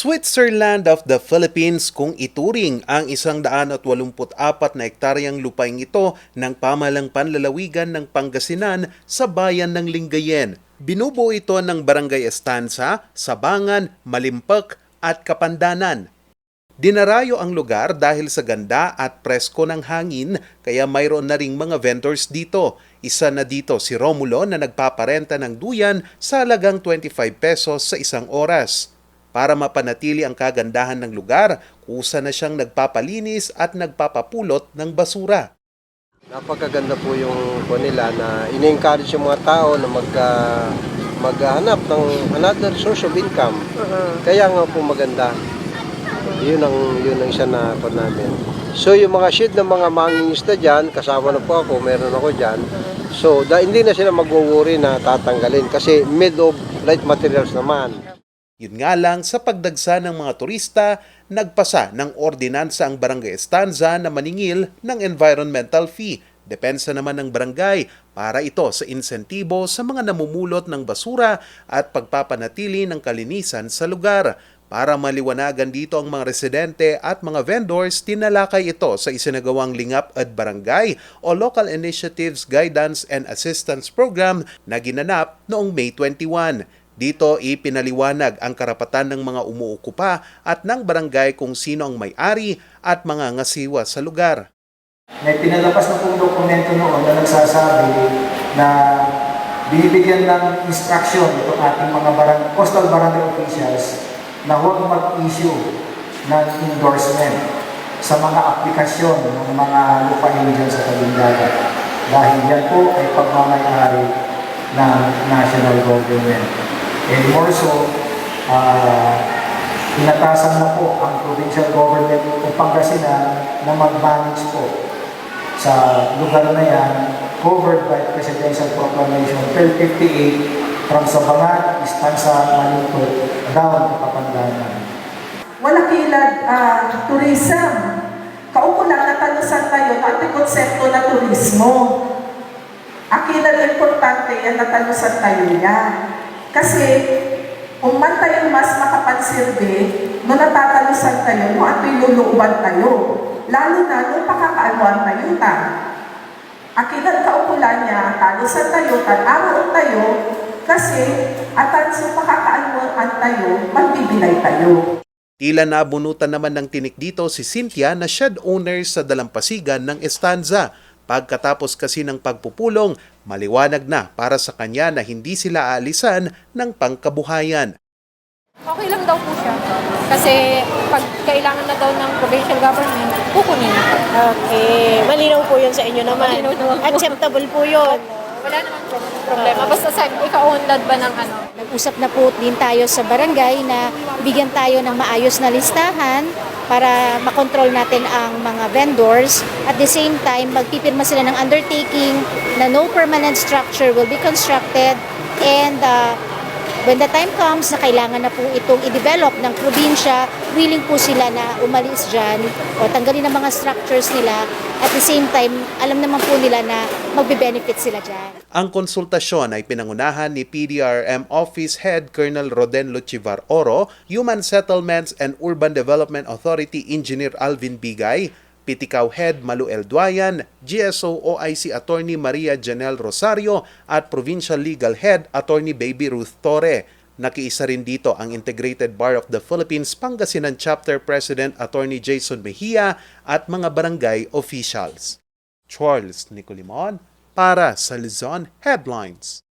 Switzerland of the Philippines kung ituring ang 184 na hektaryang lupaing ito ng pamalang panlalawigan ng Pangasinan sa bayan ng Lingayen. Binubuo ito ng Barangay Estanza, Sabangan, Malimpak at Kapandanan. Dinarayo ang lugar dahil sa ganda at presko ng hangin kaya mayroon na ring mga vendors dito. Isa na dito si Romulo na nagpaparenta ng duyan sa halagang 25 pesos sa isang oras. Para mapanatili ang kagandahan ng lugar, kusa na siyang nagpapalinis at nagpapapulot ng basura. Napakaganda po yung po nila na ini-encourage yung mga tao na mag, ah, maghanap ng another source of income. Kaya nga po maganda. Yun ang, yun ang isa na po namin. So yung mga shed ng mga mangingisda dyan, kasama na po ako, meron ako dyan. So da, hindi na sila magwo-worry na tatanggalin kasi made of light materials naman. Yun nga lang, sa pagdagsa ng mga turista, nagpasa ng ordinansa ang Barangay Estanza na maningil ng environmental fee. Depensa naman ng barangay para ito sa insentibo sa mga namumulot ng basura at pagpapanatili ng kalinisan sa lugar. Para maliwanagan dito ang mga residente at mga vendors, tinalakay ito sa isinagawang Lingap at Barangay o Local Initiatives Guidance and Assistance Program na ginanap noong May 21. Dito ipinaliwanag ang karapatan ng mga umuukupa at ng barangay kung sino ang may-ari at mga ngasiwa sa lugar. May pinalabas na pong dokumento noon na nagsasabi na binibigyan ng instruction itong ating mga barang, coastal barangay officials na huwag mag-issue ng endorsement sa mga aplikasyon ng mga lupain dyan sa tabing dagat. Dahil yan po ay pagmamayari ng national government. And more so, ah, inatasan na po ang provincial government ng Pangasinan na mag-manage po sa lugar na yan covered by Presidential Proclamation 1258 from Sabangat, Istansa, Malinto, down to Kapandanan. Wala kilad ah, tourism. Kaupo lang natalusan tayo na ati konsepto na turismo. Akilad importante yan natalusan tayo niya. Kasi kung man tayo mas makapansirbe, no natatalusan tayo, no at luluuban tayo. Lalo na nung pakakaanuan tayo ta. Akilad kaukulan niya, talusan tayo, tanaraon tayo, kasi atan sa pakakaanuan tayo, magbibilay tayo. Tila nabunutan naman ng tinik dito si Cynthia na shed owner sa dalampasigan ng Estanza. Pagkatapos kasi ng pagpupulong, maliwanag na para sa kanya na hindi sila aalisan ng pangkabuhayan. Okay lang daw po siya. Kasi pag kailangan na daw ng provincial government, kukunin. Okay. Malinaw po yun sa inyo naman. Malinaw naman po. Acceptable po yun. Wala namang problema. Basta sa ika-onlad ba ng ano. Nag-usap na po din tayo sa barangay na bigyan tayo ng maayos na listahan para makontrol natin ang mga vendors. At the same time, magpipirma sila ng undertaking na no permanent structure will be constructed and uh, when the time comes na kailangan na po itong i-develop ng probinsya, willing po sila na umalis dyan o tanggalin ang mga structures nila. At the same time, alam naman po nila na magbe-benefit sila dyan. Ang konsultasyon ay pinangunahan ni PDRM Office Head Colonel Roden Luchivar Oro, Human Settlements and Urban Development Authority Engineer Alvin Bigay, Pitikaw Head Malu El Duayan, GSO OIC Attorney Maria Janel Rosario at Provincial Legal Head Attorney Baby Ruth Torre. Nakiisa rin dito ang Integrated Bar of the Philippines Pangasinan Chapter President Attorney Jason Mejia at mga barangay officials. Charles Nicolimon para sa Luzon Headlines.